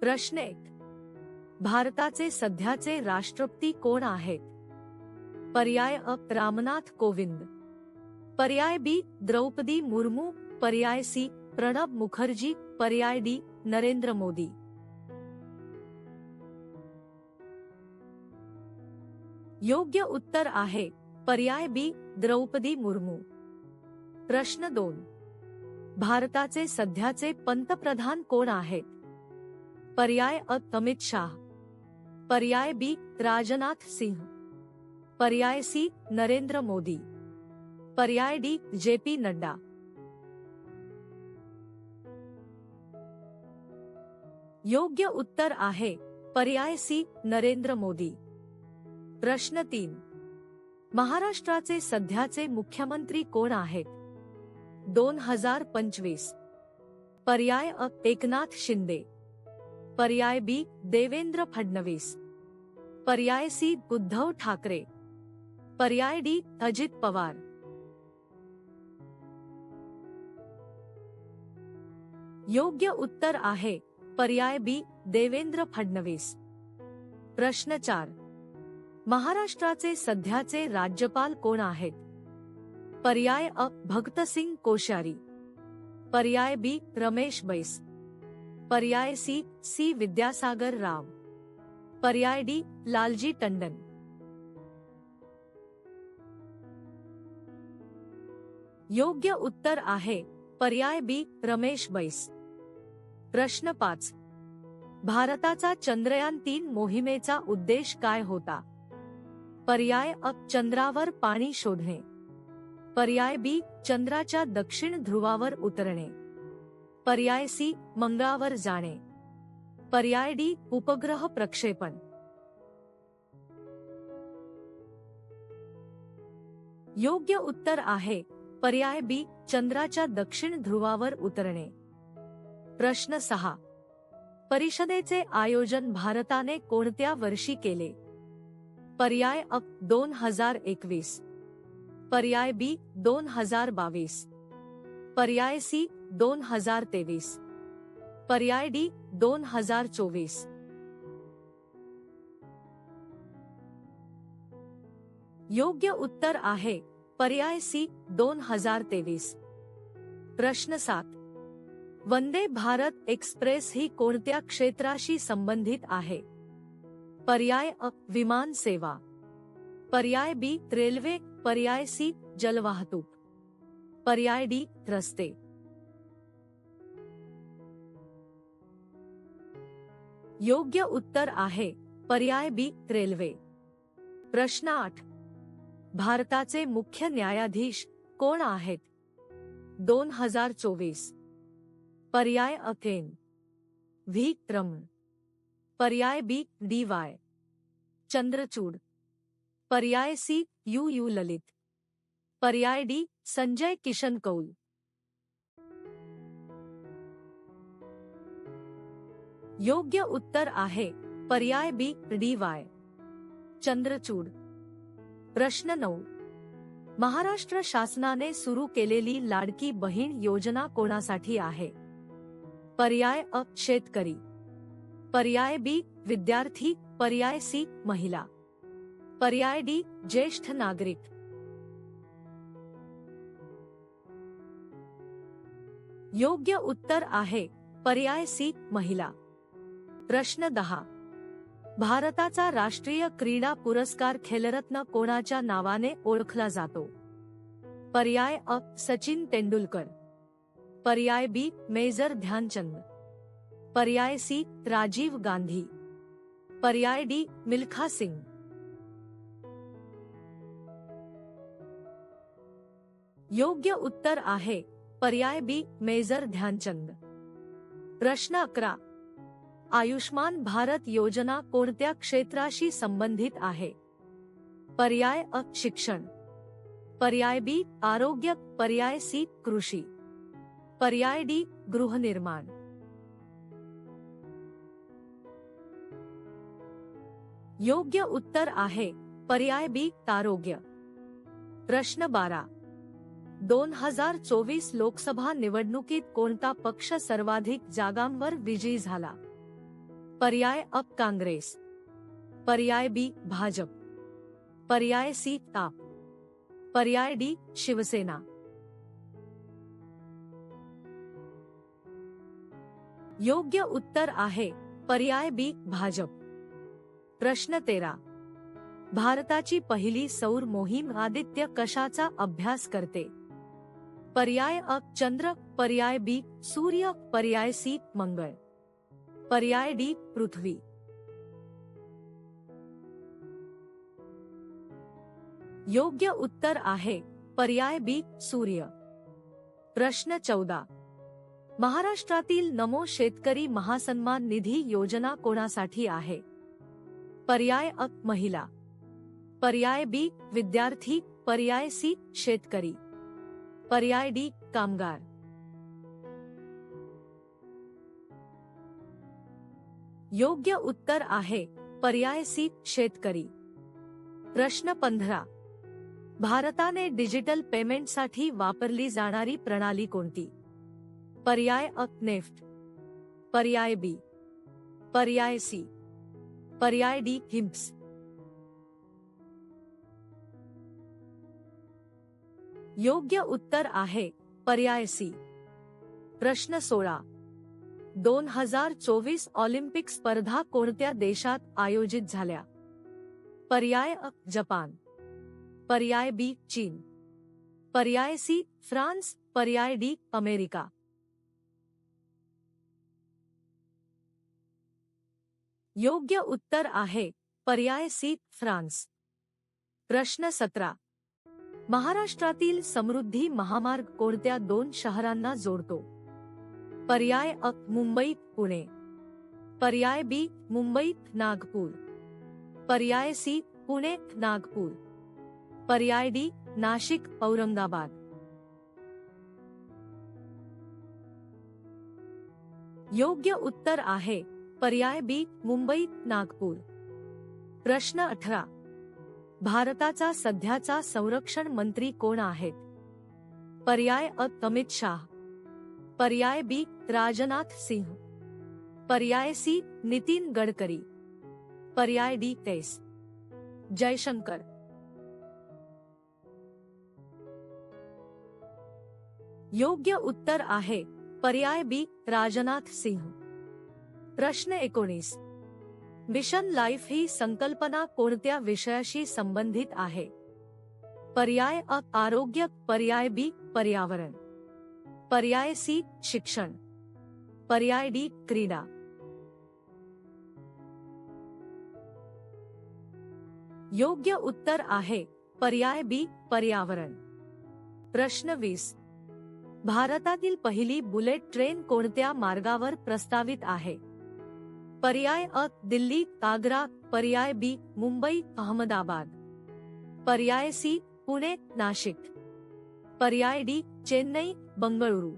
प्रश्न एक. भारताचे सध्याचे राष्ट्रपती कोण आहेत? पर्याय अ. रामनाथ कोविंद. पर्याय बी. द्रौपदी मुर्मू. पर्याय सी. प्रणब मुखर्जी. पर्याय डी. नरेंद्र मोदी. योग्य उत्तर आहे. पर्याय बी. द्रौपदी मुर्मू. प्रश्न दोन. भारताचे सध्याचे पंतप्रधान कोण आहेत? पर्याय अ अमित शाह। पर्याय बी राजनाथ सिंह। पर्याय सी नरेंद्र मोदी। पर्याय डी जे पी नड्डा। योग्य उत्तर आहे, पर्याय सी नरेंद्र मोदी। प्रश्न तीन। महाराष्ट्राचे सध्याचे मुख्यमंत्री कोण आहेत? दोन हज़ार पंचवीस। पर्याय अ एकनाथ शिंदे। पर्याय बी देवेंद्र फडणवीस. पर्याय सी उद्धव ठाकरे. पर्याय डी अजित पवार. योग्य उत्तर आहे पर्याय बी देवेंद्र फडणवीस. प्रश्न चार. महाराष्ट्राचे सध्याचे राज्यपाल कोण आहेत? पर्याय अ भगतसिंग कोश्यारी. पर्याय बी रमेश बैस. पर्याय सी सी विद्यासागर राव पर्याय डी, लालजी टंडन। योग्य उत्तर आहे, पर्याय बी, रमेश बैस। प्रश्न पाच, भारताचा चंद्रयान तीन मोहिमेचा उद्देश काय होता? पर्याय अ चंद्रावर पाणी शोधणे. पर्याय बी, चंद्राच्या दक्षिण ध्रुवावर उतरणे. पर्याय सी मंगळावर जाणे. पर्याय डी उपग्रह प्रक्षेपण. योग्य उत्तर आहे पर्याय बी चंद्राच्या दक्षिण ध्रुवावर उतरणे. प्रश्न सहा. परिषदेचे आयोजन भारताने कोणत्या वर्षी केले? पर्याय अ दोन हजार एकवीस. पर्याय बी दोन हजार बावीस. पर्याय सी दोन हज़ार तेवीस पर्याय डी दोन हज़ार चोवीस योग्य उत्तर आहे, पर्याय सी दोन हज़ार तेवीस प्रश्न सात। वंदे भारत एक्सप्रेस ही कोणत्या क्षेत्राशी संबंधित आहे? पर्याय अ, विमान सेवा। पर्याय बी, रेल्वे। पर्याय सी, जलवाहतूक। पर्याय डी रस्ते. योग्य उत्तर आहे पर्याय बी रेल्वे. प्रश्न आठ. भारताचे मुख्य न्यायाधीश कोण आहेत? दोन हजार चोवीस. पर्याय अकेन व्ही. रमण पर्याय बी डी. वाय. चंद्रचूड. पर्याय सी यू. यू. ललित. पर्याय डी संजय किशन कौल। योग्य उत्तर आहे, पर्याय बी, डी वाय. चंद्रचूड. प्रश्न नऊ. महाराष्ट्र शासनाने सुरू केलेली लाडकी बहीण योजना कोणासाठी आहे? पर्याय अ, शेतकरी. पर्याय बी, विद्यार्थी. पर्याय सी, महिला. पर्याय डी, ज्येष्ठ नागरिक. योग्य उत्तर आहे पर्याय सी महिला. प्रश्न दहा. भारताचा राष्ट्रीय क्रीडा पुरस्कार खेलरत्न कोणाच्या नावाने ओळखला जातो? पर्याय अ सचिन तेंडुलकर. पर्याय बी मेजर ध्यानचंद. पर्याय सी राजीव गांधी. पर्याय डी मिल्खा सिंग. योग्य उत्तर आहे पर्याय बी, मेजर ध्यानचंद। प्रश्न अकरा, आयुष्मान भारत योजना कोणत्या क्षेत्राशी संबंधित आहे? पर्याय अ, शिक्षण. पर्याय बी, आरोग्य. पर्याय सी, कृषी. पर्याय डी गृहनिर्माण योग्य उत्तर आहे, पर्याय बी आरोग्य प्रश्न बारा दोन हज़ार चोवीस लोकसभा निवडणुकीत कोणता पक्ष सर्वाधिक जागांवर विजयी झाला? पर्याय अ काँग्रेस. पर्याय बी भाजप. पर्याय सी ताप. पर्याय डी शिवसेना. योग्य उत्तर आहे पर्याय बी भाजप. प्रश्न तेरा. भारताची पहिली सौर मोहीम आदित्य कशाचा अभ्यास करते? पर्याय अ, चंद्र, पर्याय बी, सूर्य, पर्याय सी, मंगल। पर्याय डी, पृथ्वी। योग्य उत्तर आहे, पर्याय बी, सूर्य। प्रश्न चौदा. महाराष्ट्रातील नमो शेतकरी महासन्मान निधी योजना कोणासाठी आहे? पर्याय अ, महिला। पर्याय बी, विद्यार्थी, पर्याय सी, शेतकरी। पर्याय डी, कामगार। योग्य उत्तर आहे, पर्याय सी, शेतकरी। प्रश्न पंधरा. भारताने डिजिटल पेमेंटसाठी वापरली जाणारी प्रणाली कोणती? पर्याय अ, नेफ्ट. पर्याय बी. पर्याय सी. पर्याय डी हिम्स योग्य उत्तर आहे. पर्याय सी. प्रश्न सोळा. दोन हज़ार चोवीस ऑलिम्पिक स्पर्धा कोणत्या देशात आयोजित झाल्या? पर्याय अ, जपान. पर्याय बी, चीन. पर्याय सी, फ्रान्स. पर्याय डी, अमेरिका. योग्य उत्तर आहे. पर्याय सी, फ्रान्स. प्रश्न सतरा. महाराष्ट्रातील समृद्धी महामार्ग कोणत्या दोन शहरांना जोडतो? पर्याय अ, मुंबई, पुणे. पर्याय बी, मुंबई, नागपूर. पर्याय सी, पुणे, नागपूर. पर्याय डी, नाशिक, औरंगाबाद. योग्य उत्तर आहे, पर्याय बी, मुंबई, नागपूर. प्रश्न अठरा. भारताचा सध्याचा संरक्षण मंत्री कोण आहेत? पर्याय अ अमित शाह. पर्याय बी राजनाथ सिंह. पर्याय सी नितीन गडकरी. पर्याय डी तेस जयशंकर. योग्य उत्तर आहे पर्याय बी राजनाथ सिंह. प्रश्न एकोणीस. मिशन लाईफ ही संकल्पना कोणत्या विषयाशी संबंधित आहे? पर्याय अ, आरोग्य, पर्याय बी, पर्यावरण. पर्याय सी, शिक्षण. पर्याय डी, क्रीडा. योग्य उत्तर आहे, पर्याय बी, पर्यावरण. प्रश्न वीस. भारतातील पहिली बुलेट ट्रेन कोणत्या मार्गावर प्रस्तावित आहे? पर्याय अ, दिल्ली आगरा पर्याय बी, मुंबई, अहमदाबाद। पर्याय सी, पुणे, नाशिक। पर्याय डी, चेन्नई, बंगळुरू।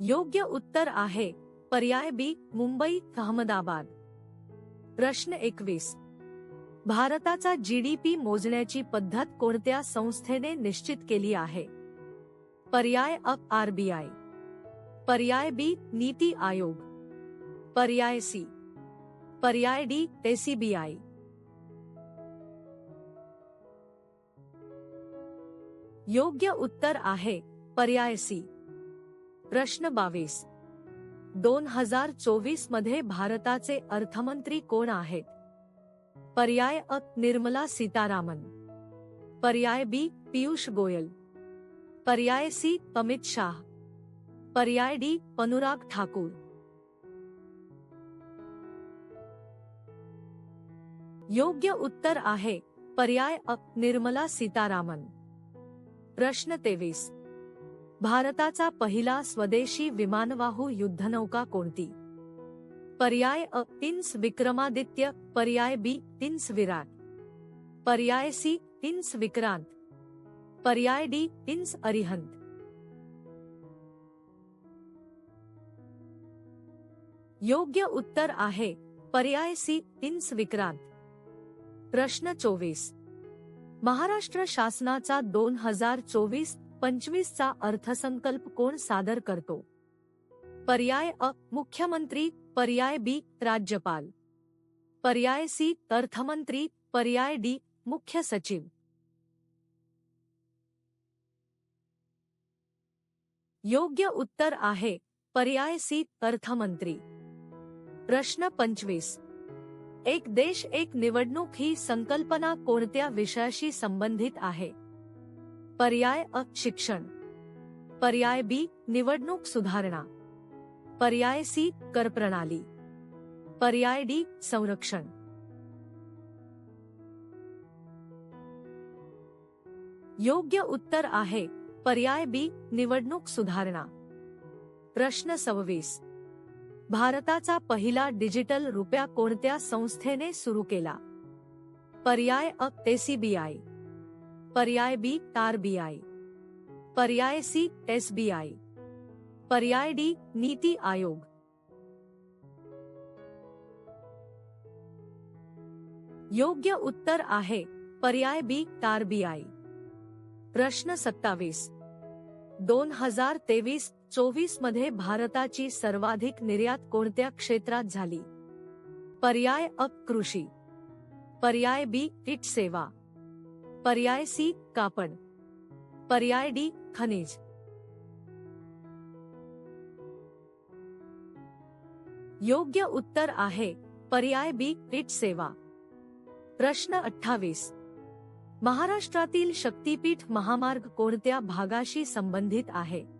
योग्य उत्तर आहे, पर्याय बी, मुंबई, अहमदाबाद। प्रश्न एकवीस. भारताचा जीडीपी मोजण्याची पद्धत कोणत्या संस्थेने निश्चित केली आहे? पर्याय अ आरबीआय पर्याय बी, नीती आयोग। पर्याय सी। पर्याय डी एसीबीआय योग्य उत्तर आहे, पर्याय सी। प्रश्न बावीस। दोन हज़ार चोवीस मध्ये भारताचे अर्थमंत्री कोण आहेत? पर्याय अ, निर्मला सीतारामन। पर्याय बी, पियुष गोयल। पर्याय सी, अमित शाह। पर्याय डी अनुराग ठाकूर. योग्य उत्तर आहे पर्याय अ निर्मला सीतारामन. प्रश्न तेवीस. भारताचा पहिला स्वदेशी विमानवाहू युद्धनौका कोणती? पर्याय अ तिन्स विक्रमादित्य पर्याय बी तिन्स विराट. पर्याय सी तिन्स विक्रांत. पर्याय डी तिन्स अरिहंत. योग्य उत्तर आहे. पर्याय सी. तिन्स विक्रांत. प्रश्न चोवीस. महाराष्ट्र शासनाचा दोन हजार चोवीस पंचवीस चा अर्थसंकल्प कोण सादर करतो? पर्याय अ. मुख्यमंत्री पर्याय बी. राज्यपाल. पर्याय सी. अर्थमंत्री पर्याय डी. मुख्य सचिव. योग्य उत्तर आहे. पर्याय सी. अर्थमंत्री. प्रश्न पंचवीस एक देश एक निवडणूक ही संकल्पना कोणत्या विषयाशी संबंधित आहे पर्याय अ शिक्षण पर्याय बी निवडणूक सुधारणा पर्याय सी कर प्रणाली पर्याय डी संरक्षण योग्य उत्तर आहे पर्याय बी निवडणूक सुधारणा प्रश्न सव्वीस भारताचा पहिला डिजिटल रुपया कोणत्या संस्थेने सुरू केला? पर्याय अ एसीबीआय पर्याय बी आरबीआय पर्याय सी एसबीआय पर्याय डी नीती आयोग. योग्य उत्तर आहे पर्याय बी आरबीआय प्रश्न सत्तावीस. दोन हजार तेवीस चोवीसमध्ये भारताची सर्वाधिक निर्यात कोणत्या क्षेत्रात झाली? पर्याय अ कृषी. पर्याय बी इट सेवा. पर्याय सी कापड. पर्याय डी खनिज. योग्य उत्तर आहे पर्याय बी इट सेवा. प्रश्न अठ्ठावीस. महाराष्ट्रातील शक्तीपीठ महामार्ग कोणत्या भागाशी संबंधित आहे?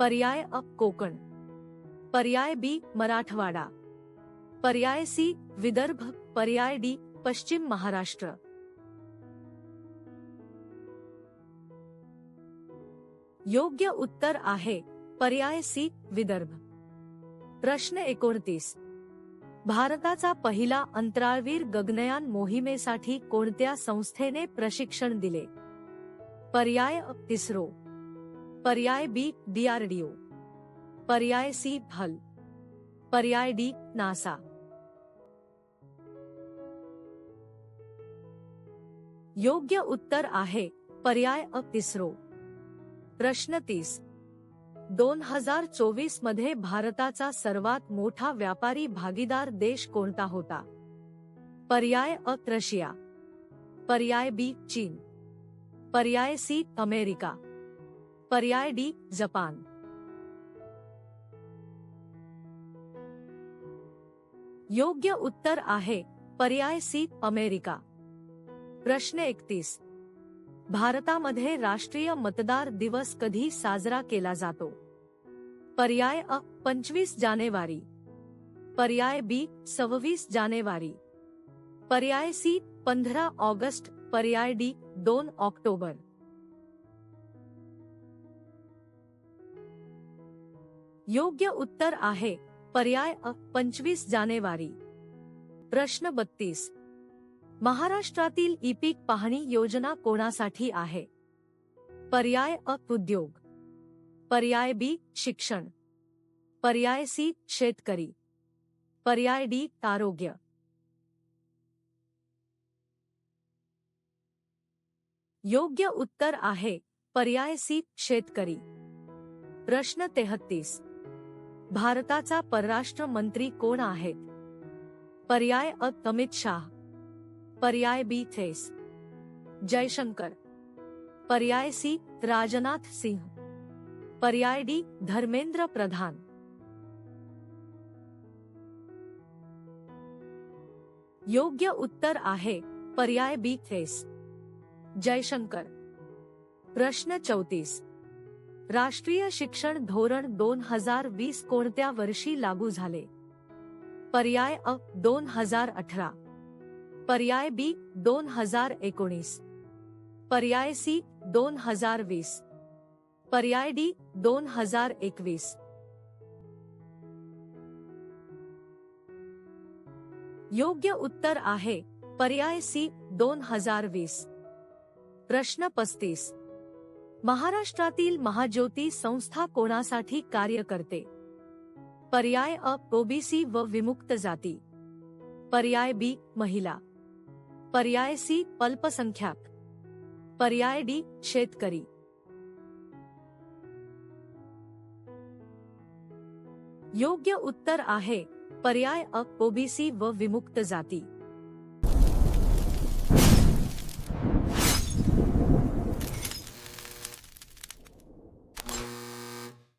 पर्याय अ कोकण. पर्याय बी मराठवाडा. पर्याय सी विदर्भ. पर्याय डी पश्चिम महाराष्ट्र. योग्य उत्तर आहे पर्याय सी विदर्भ. प्रश्न एकोणतीस. भारताचा पहिला अंतराळवीर गगनयान मोहिमेसाठी कोणत्या संस्थेने प्रशिक्षण दिले? पर्याय इस्रो पर्याय बी, डीआरडीओ। पर्याय सी, भल। पर्याय डी, नासा। योग्य उत्तर आहे, पर्याय अ इस्रो प्रश्न तीस. दोन हज़ार चोवीस मध्ये भारताचा सर्वात मोठा व्यापारी भागीदार देश कोणता होता? पर्याय अ, रशिया. पर्याय बी, चीन. पर्याय सी, अमेरिका. पर्याय डी, जपान। योग्य उत्तर आहे, पर्याय सी, अमेरिका। प्रश्न एकतीस. भारतामध्ये राष्ट्रीय मतदार दिवस कधी साजरा केला जातो? पर्याय अ, पंचवीस जानेवारी. पर्याय बी, सव्वीस जानेवारी. पर्याय सी, पंधरा ऑगस्ट. पर्याय डी, दोन ऑक्टोबर. योग्य उत्तर आहे. पर्याय अ, पंचवीस जानेवारी. प्रश्न बत्तीस. महाराष्ट्रातील ई पीक पाहणी योजना कोणासाठी आहे? पर्याय अ, उद्योग. पर्याय बी, शिक्षण. पर्याय सी, शेतकरी. पर्याय डी, आरोग्य. योग्य उत्तर आहे. पर्याय सी, शेतकरी. प्रश्न तेहत्तीस भारताचा परराष्ट्र मंत्री कोण आहेत? पर्याय अ अमित शाह. पर्याय बी थेस. जयशंकर. पर्याय सी राजनाथ सिंह. पर्याय डी धर्मेंद्र प्रधान. योग्य उत्तर आहे पर्याय बी थेस. जयशंकर. प्रश्न चौतीस. राष्ट्रीय शिक्षण धोरण दोन हजार वीस कोणत्या वर्षी लागू झाले? पर्याय अ दोन हजार अठरा. पर्याय बी दोन हजार एकोणीस. पर्याय सी दोन हजार वीस. पर्याय डी दोन हजार एकवीस. योग्य उत्तर आहे पर्याय सी दोन हजार वीस. प्रश्न पस्तीस. महाराष्ट्रातील महाज्योती संस्था कोणासाठी कार्य करते? पर्याय अ ओबीसी व विमुक्त जाती. पर्याय बी, महिला. पर्याय सी, अल्पसंख्याक. पर्याय डी, शेतकरी. योग्य उत्तर आहे, पर्याय अ ओबीसी व विमुक्त जाती.